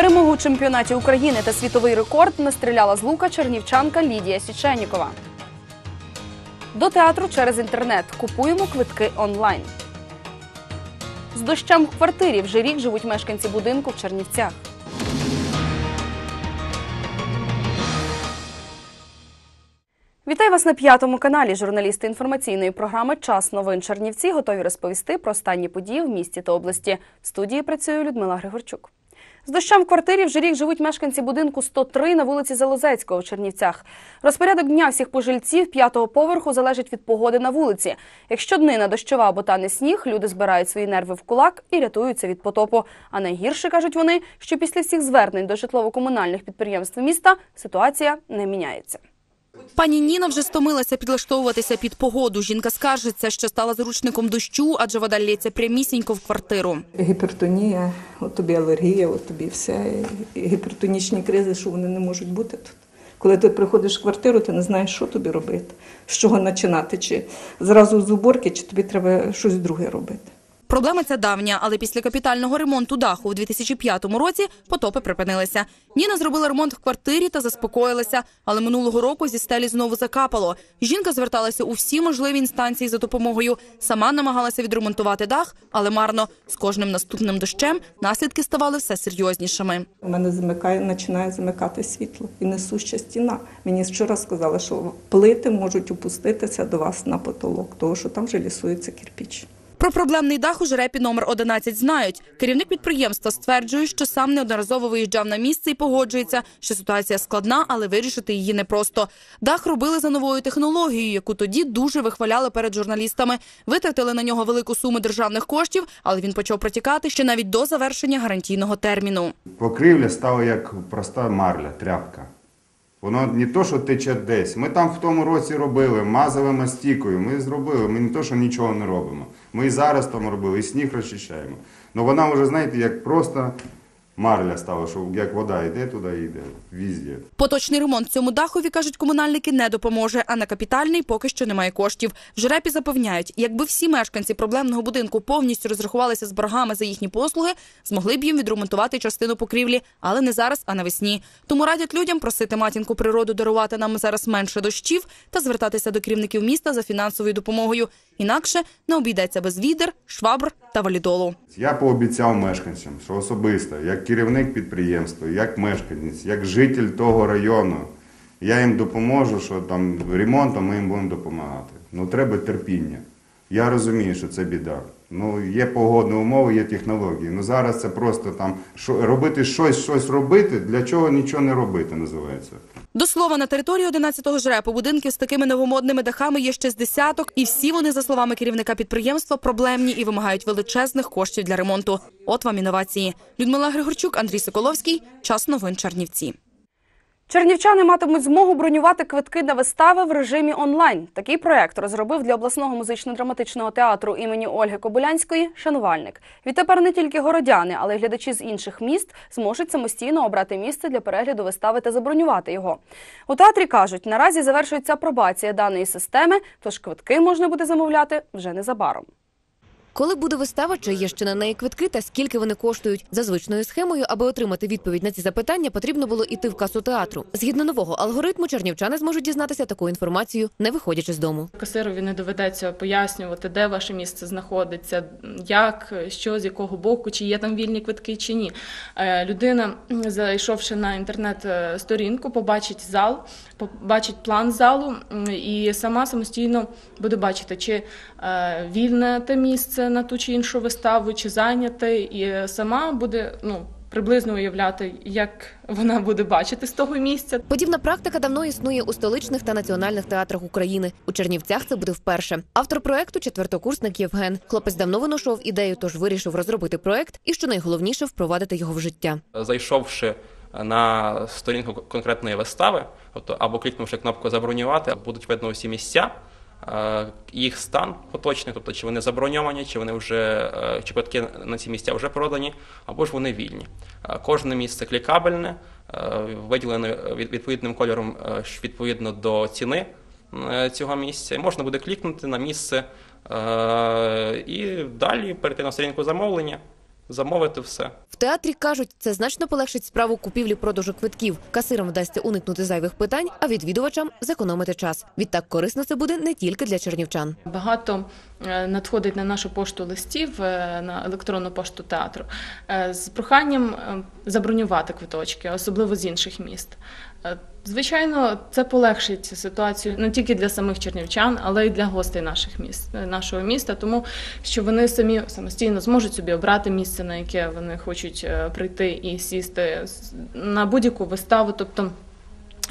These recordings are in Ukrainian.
Перемогу у чемпіонаті України та світовий рекорд настріляла з лука чернівчанка Лідія Січенікова. До театру через інтернет купуємо квитки онлайн. З дощем в квартирі вже рік живуть мешканці будинку в Чернівцях. Вітаю вас на п'ятому каналі. Журналісти інформаційної програми Час новин Чернівці готові розповісти про останні події в місті та області. В студії працює Людмила Григорчук. З дощем в квартирі вже рік живуть мешканці будинку 103 на вулиці Залозецького в Чернівцях. Розпорядок дня всіх пожильців п'ятого поверху залежить від погоди на вулиці. Якщо днина дощова або тане сніг, люди збирають свої нерви в кулак і рятуються від потопу. А найгірше кажуть вони, що після всіх звернень до житлово-комунальних підприємств міста ситуація не міняється. Пані Ніна вже стомилася підлаштовуватися під погоду. Жінка скаржиться, що стала заручником дощу, адже вода лється прямісінько в квартиру. Гіпертонія, от тобі алергія, от тобі все. Гіпертонічні кризи, що вони не можуть бути тут. Коли ти приходиш в квартиру, ти не знаєш, що тобі робити, з чого починати, чи зразу з уборки, чи тобі треба щось друге робити. Проблема ця давня, але після капітального ремонту даху у 2005 році потопи припинилися. Ніна зробила ремонт в квартирі та заспокоїлася, але минулого року зі стелі знову закапало. Жінка зверталася у всі можливі інстанції за допомогою. Сама намагалася відремонтувати дах, але марно. З кожним наступним дощем наслідки ставали все серйознішими. У мене замикає, починає замикати світло і несуща стіна. Мені вчора сказали, що плити можуть опуститися до вас на потолок, тому що там вже лісується кирпіч. Про проблемний дах у жерепі номер 11 знають. Керівник підприємства стверджує, що сам неодноразово виїжджав на місце і погоджується, що ситуація складна, але вирішити її непросто. Дах робили за новою технологією, яку тоді дуже вихваляли перед журналістами. Витратили на нього велику суму державних коштів, але він почав протікати ще навіть до завершення гарантійного терміну. Покрівля стала як проста марля, тряпка. Воно не то, що тече десь. Ми там в тому році робили, мазали мастікою, ми зробили, ми не то, що нічого не робимо. Ми і зараз там робили, і сніг розчищаємо. Ну вона вже, знаєте, як просто марля стала, що як вода йде туди йде, візде. Поточний ремонт цьому дахові, кажуть комунальники, не допоможе, а на капітальний поки що немає коштів. В жерепі запевняють, якби всі мешканці проблемного будинку повністю розрахувалися з боргами за їхні послуги, змогли б їм відремонтувати частину покрівлі, але не зараз, а навесні. Тому радять людям просити матінку природу дарувати нам зараз менше дощів та звертатися до керівників міста за фінансовою допомогою. Інакше не обійдеться без відер, швабр та валідолу. Я пообіцяв мешканцям, що особисто, як керівник підприємства, як мешканець, як житель того району, я їм допоможу, що там ремонтом ми їм будемо допомагати. Ну треба терпіння. Я розумію, що це біда. Ну, є погодні умови, є технології. Ну зараз це просто там що, робити щось, щось робити, для чого нічого не робити, називається. До слова, на території 11-го жрепу будинків з такими новомодними дахами є ще з десяток, і всі вони, за словами керівника підприємства, проблемні і вимагають величезних коштів для ремонту. От вам інновації. Людмила Григорчук, Андрій Соколовський. Час новин Чернівці. Чернівчани матимуть змогу бронювати квитки на вистави в режимі онлайн. Такий проект розробив для обласного музично-драматичного театру імені Ольги Кобилянської шанувальник. Відтепер не тільки городяни, але й глядачі з інших міст зможуть самостійно обрати місце для перегляду вистави та забронювати його. У театрі кажуть, наразі завершується апробація даної системи, тож квитки можна буде замовляти вже незабаром. Коли буде вистава, чи є ще на неї квитки та скільки вони коштують? За звичною схемою, аби отримати відповідь на ці запитання, потрібно було іти в касу театру. Згідно нового алгоритму, чернівчани зможуть дізнатися таку інформацію, не виходячи з дому. Касирові не доведеться пояснювати, де ваше місце знаходиться, як, що, з якого боку, чи є там вільні квитки, чи ні. Е, Людина, зайшовши на інтернет-сторінку, побачить зал, побачить план залу і сама самостійно буде бачити, чи е, вільне те місце на ту чи іншу виставу, чи зайняте, і сама буде ну, приблизно уявляти, як вона буде бачити з того місця. Подібна практика давно існує у столичних та національних театрах України. У Чернівцях це буде вперше. Автор проекту четвертокурсник Євген. Хлопець давно виношував ідею, тож вирішив розробити проект і, що найголовніше, впровадити його в життя. зайшовши на сторінку конкретної вистави, тобто або клікнувши кнопку забронювати, будуть видно усі місця, е, їх стан поточний, тобто чи вони заброньовані, чи вони вже е, чи квитки на ці місця вже продані, або ж вони вільні. Е, Кожне місце клікабельне, виділене від- відповідним кольором відповідно до ціни цього місця. І Можна буде клікнути на місце і далі перейти на сторінку замовлення, замовити все. В театрі кажуть, це значно полегшить справу купівлі-продажу квитків. Касирам вдасться уникнути зайвих питань, а відвідувачам зекономити час. Відтак корисно це буде не тільки для чернівчан. Багато е, надходить на нашу пошту листів е, на електронну пошту театру е, з проханням забронювати квиточки, особливо з інших міст. Звичайно, це полегшить ситуацію не тільки для самих чернівчан, але й для гостей наших міст, нашого міста, тому що вони самі самостійно зможуть собі обрати місце, на яке вони хочуть е, прийти і сісти на будь-яку виставу. Тобто,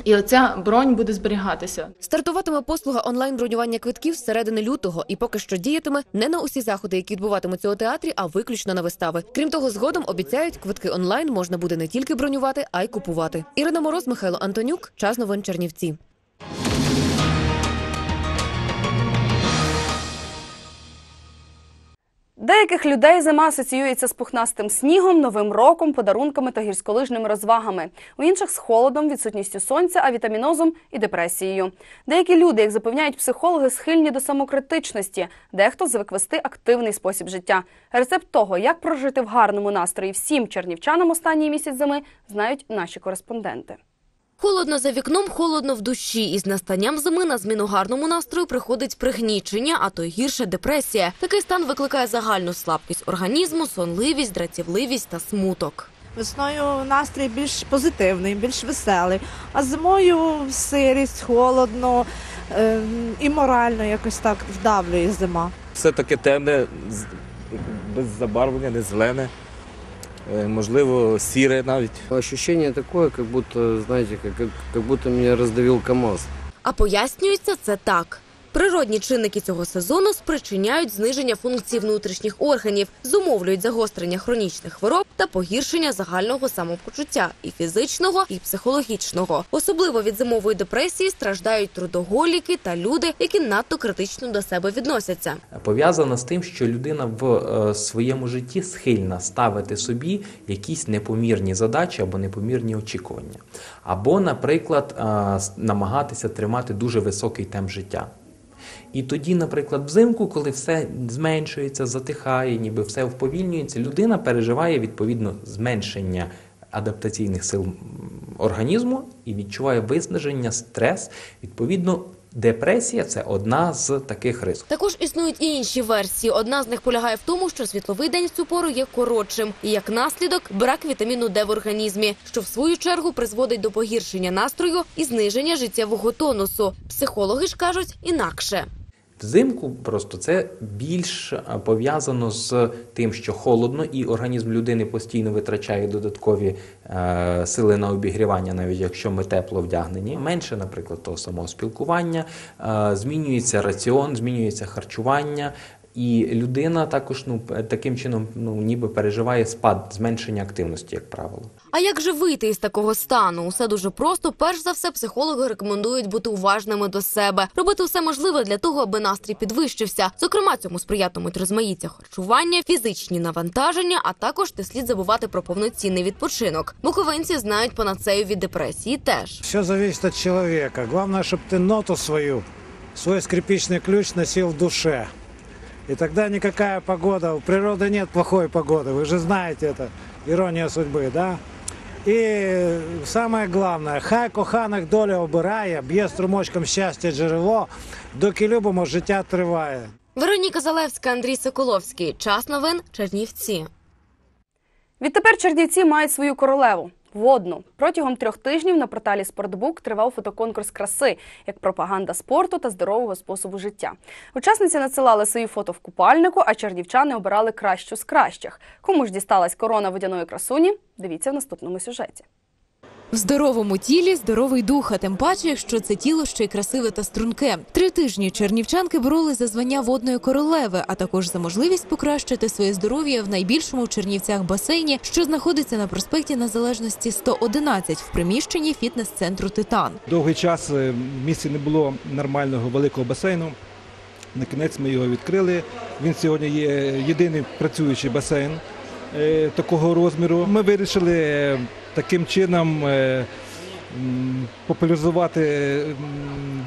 і оця бронь буде зберігатися. Стартуватиме послуга онлайн-бронювання квитків з середини лютого і поки що діятиме не на усі заходи, які відбуватимуться у театрі, а виключно на вистави. Крім того, згодом обіцяють, квитки онлайн можна буде не тільки бронювати, а й купувати. Ірина Мороз, Михайло Антонюк, час новин Чернівці. Деяких людей зима асоціюється з пухнастим снігом, новим роком, подарунками та гірськолижними розвагами. У інших з холодом, відсутністю сонця, авітамінозом і депресією. Деякі люди, як запевняють психологи, схильні до самокритичності. Дехто звик вести активний спосіб життя. Рецепт того, як прожити в гарному настрої всім чернівчанам останній місяць зими, знають наші кореспонденти. Холодно за вікном, холодно в душі. І з настанням зими на зміну гарному настрою приходить пригнічення, а то й гірше депресія. Такий стан викликає загальну слабкість організму, сонливість, дратівливість та смуток. Весною настрій більш позитивний, більш веселий, а зимою сирість, холодно ем, і морально якось так вдавлює зима. все таке темне, з- без забарвлення, не зелене, можливо, сіре навіть. Ощущення таке, як будто, знаєте, як, як как будто мене роздавив КАМАЗ. А пояснюється це так. Природні чинники цього сезону спричиняють зниження функцій внутрішніх органів, зумовлюють загострення хронічних хвороб та погіршення загального самопочуття і фізичного, і психологічного. Особливо від зимової депресії страждають трудоголіки та люди, які надто критично до себе відносяться. пов'язана з тим, що людина в е, своєму житті схильна ставити собі якісь непомірні задачі або непомірні очікування, або, наприклад, е, намагатися тримати дуже високий темп життя. І тоді, наприклад, взимку, коли все зменшується, затихає, ніби все вповільнюється, людина переживає відповідно зменшення адаптаційних сил організму і відчуває виснаження, стрес. Відповідно, депресія це одна з таких рис. Також існують і інші версії. Одна з них полягає в тому, що світловий день в цю пору є коротшим, і як наслідок брак вітаміну Д в організмі, що в свою чергу призводить до погіршення настрою і зниження життєвого тонусу. Психологи ж кажуть інакше. Взимку просто це більш пов'язано з тим, що холодно, і організм людини постійно витрачає додаткові е, сили на обігрівання, навіть якщо ми тепло вдягнені. Менше, наприклад, того самого спілкування, е, змінюється раціон, змінюється харчування. І людина також ну п- таким чином ну ніби переживає спад зменшення активності, як правило. А як же вийти із такого стану? Усе дуже просто. Перш за все, психологи рекомендують бути уважними до себе, робити все можливе для того, аби настрій підвищився. Зокрема, цьому сприятимуть розмаїття харчування, фізичні навантаження, а також не слід забувати про повноцінний відпочинок. Буковинці знають панацею від депресії теж. Все зависит от человека. Главное, чтобы ты ноту свою, свой скрипичный ключ носил в душе. И тогда никакая погода, у природы нет плохой погоды, вы же знаете это, ирония судьбы, да? И самое главное, хай коханих доля обирає, б'є струмочком щастя джерело, доки любимо, життя триває. Вероніка Залевська, Андрій Соколовський. Час новин Чернівці. Відтепер чернівці мають свою королеву водну. Протягом трьох тижнів на порталі Спортбук тривав фотоконкурс краси як пропаганда спорту та здорового способу життя. Учасниці надсилали свої фото в купальнику, а чернівчани обирали кращу з кращих. Кому ж дісталась корона водяної красуні? Дивіться в наступному сюжеті. В здоровому тілі здоровий дух, а тим паче, якщо це тіло ще й красиве та струнке. Три тижні чернівчанки боролись за звання водної королеви, а також за можливість покращити своє здоров'я в найбільшому в Чернівцях басейні, що знаходиться на проспекті Незалежності 111 в приміщенні фітнес-центру Титан. Довгий час е, в місті не було нормального великого басейну. На кінець ми його відкрили. Він сьогодні є єдиний працюючий басейн такого розміру. Ми вирішили е, таким чином е, популяризувати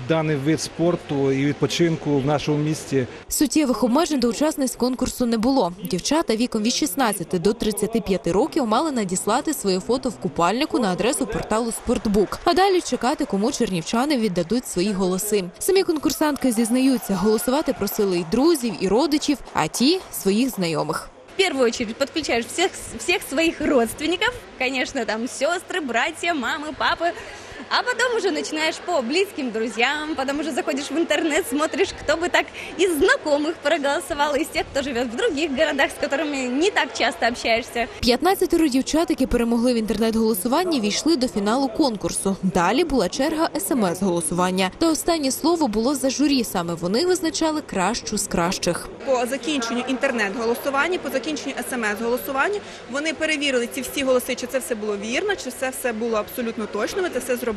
даний вид спорту і відпочинку в нашому місті. Суттєвих обмежень до учасниць конкурсу не було. Дівчата віком від 16 до 35 років мали надіслати своє фото в купальнику на адресу порталу Спортбук. А далі чекати, кому чернівчани віддадуть свої голоси. Самі конкурсантки зізнаються, голосувати просили й друзів, і родичів, а ті своїх знайомих В первую очередь подключаешь всех, всех своих родственников, конечно, там сестры, братья, мамы, папы, а потом уже начинаешь по близким друзьям, потом уже заходишь в интернет, смотришь, кто бы так из знакомых проголосовал, из тех, кто живет в других городах, с которыми не так часто общаешься. 15 дівчат, які перемогли в інтернет-голосуванні, війшли до фіналу конкурсу. Далі була черга смс-голосування. Та останнє слово було за журі. Саме вони визначали кращу з кращих. По закінченню інтернет-голосування, по закінченню смс-голосування вони перевірили ці всі голоси, чи це все було вірно, чи це все було абсолютно точно. Ми це все зробили.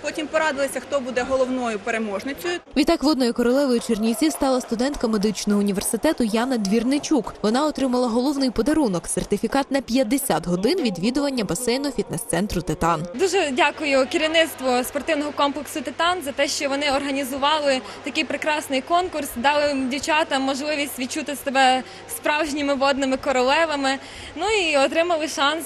Потім порадилися, хто буде головною переможницею. Відтак водною королевою Чернівців стала студентка медичного університету Яна Двірничук. Вона отримала головний подарунок сертифікат на 50 годин відвідування басейну фітнес-центру Титан. Дуже дякую керівництву спортивного комплексу Титан за те, що вони організували такий прекрасний конкурс, дали дівчатам можливість відчути себе справжніми водними королевами. Ну і отримали шанс.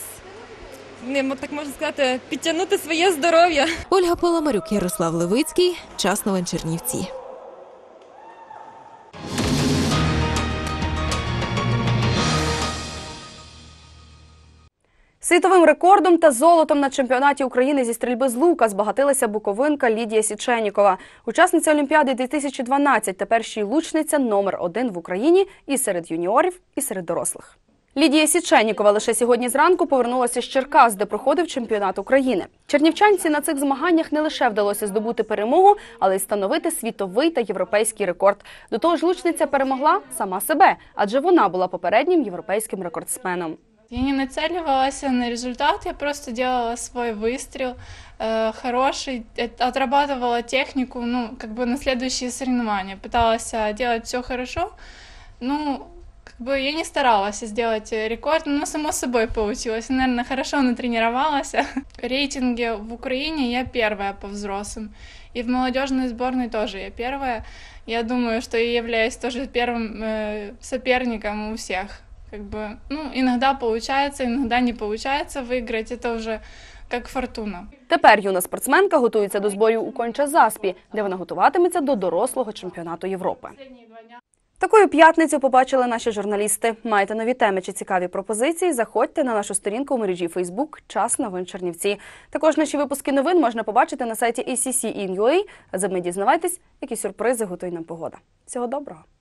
Не, Так можна сказати, підтягнути своє здоров'я. Ольга Паламарюк, Ярослав Левицький. Час новин Чернівці. Світовим рекордом та золотом на чемпіонаті України зі стрільби з лука збагатилася буковинка Лідія Січенікова, учасниця Олімпіади 2012 та першій лучниця номер один в Україні і серед юніорів, і серед дорослих. Лідія Січенікова лише сьогодні зранку повернулася з Черкас, де проходив чемпіонат України. Чернівчанці на цих змаганнях не лише вдалося здобути перемогу, але й встановити світовий та європейський рекорд. До того ж, лучниця перемогла сама себе, адже вона була попереднім європейським рекордсменом. Я не нацеливалась на результат, я просто делала свой выстрел э, хороший, э, отрабатывала технику, ну, как бы на следующие соревнования. Пыталась э, делать все хорошо, ну, как бы я не старалась сделать э, рекорд, но само собой получилось. Наверное, хорошо натренировалась. В рейтинге в Украине я первая по взрослым. И в молодежной сборной тоже я первая. Я думаю, что я являюсь тоже первым э, соперником у всех. Как бы, ну, иногда получается, иногда не получается выиграть. Это уже как фортуна. Тепер юна спортсменка готується до зборів у Конча-Заспі, де вона готуватиметься до дорослого чемпіонату Європи. Такою п'ятницю побачили наші журналісти. Маєте нові теми чи цікаві пропозиції? Заходьте на нашу сторінку у мережі Facebook Час новин Чернівці. Також наші випуски новин можна побачити на сайті ACC.in.ua, а за ми дізнавайтесь, які сюрпризи готує нам погода. Всього доброго!